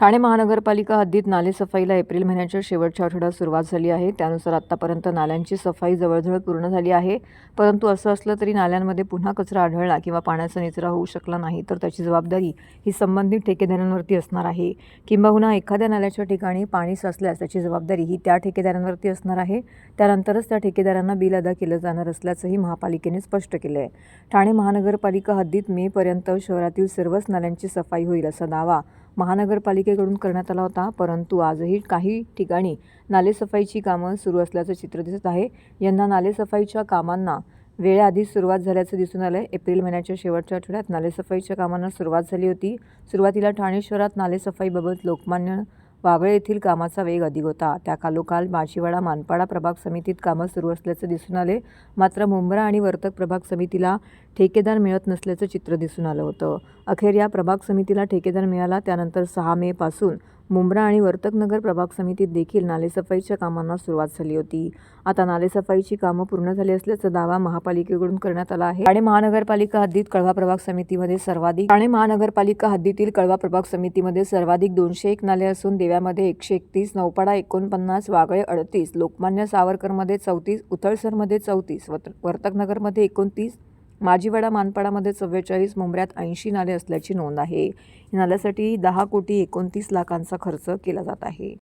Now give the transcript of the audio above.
ठाणे महानगरपालिका हद्दीत नालेसफाईला एप्रिल महिन्याच्या शेवटच्या आठवड्यात सुरुवात झाली आहे. त्यानुसार आत्तापर्यंत नाल्यांची सफाई जवळजवळ पूर्ण झाली आहे. परंतु असं असलं तरी नाल्यांमध्ये पुन्हा कचरा आढळला किंवा पाण्याचा निचरा होऊ शकला नाही तर त्याची जबाबदारी ही संबंधित ठेकेदारांवरती असणार आहे. किंबहुना एखाद्या नाल्याच्या ठिकाणी पाणी साचल्यास त्याची जबाबदारी ही त्या ठेकेदारांवरती असणार आहे. त्यानंतरच त्या ठेकेदारांना बिल अदा केलं जाणार असल्याचंही महापालिकेने स्पष्ट केलं आहे ठाणे महानगरपालिका हद्दीत मेपर्यंत शहरातील सर्वच नाल्यांची सफाई होईल असा दावा महानगरपालिकेकडून करण्यात आला होता परंतु आजही काही ठिकाणी नालेसफाईची कामं सुरू असल्याचं चित्र दिसत आहे. यंदा नालेसफाईच्या कामांना वेळेआधीच सुरुवात झाल्याचं दिसून आलं आहे एप्रिल महिन्याच्या शेवटच्या आठवड्यात नालेसफाईच्या कामांना सुरुवात झाली होती. सुरुवातीला ठाणे शहरात नालेसफाईबाबत लोकमान्य वागळे येथील कामाचा वेग अधिक होता. त्या माशिवाडा मानपाडा प्रभाग समितीत कामं सुरू असल्याचं दिसून आले. मात्र मुंब्रा आणि वर्तक प्रभाग समितीला ठेकेदार मिळत नसल्याचं चित्र दिसून आलं होतं. अखेर या प्रभाग समितीला ठेकेदार मिळाला. त्यानंतर सहा मेपासून मुंब्रा आणि वर्तकनगर प्रभाग समितीत देखील नालेसफाईच्या कामांना सुरुवात झाली होती. आता नालेसफाईची कामं पूर्ण झाली असल्याचा दावा महापालिकेकडून करण्यात आला आहे. ठाणे महानगरपालिका हद्दीत कळवा प्रभाग समितीमध्ये सर्वाधिक ठाणे महानगरपालिका हद्दीतील कळवा प्रभाग समितीमध्ये सर्वाधिक दोनशे एक नाले असून देव्यामध्ये एकशे एकतीस नौपाडा एकोणपन्नास वागळे अडतीस लोकमान्य सावरकरमध्ये चौतीस उथळसरमध्ये चौतीस वत- वर्तकनगरमध्ये एकोणतीस माजीवाडा मानपाडामध्ये चव्वेचाळीस मुंबऱ्यात ऐंशी नाले असल्याची नोंद आहे. नाल्यासाठी दहा कोटी एकोणतीस लाखांचा खर्च केला जात आहे.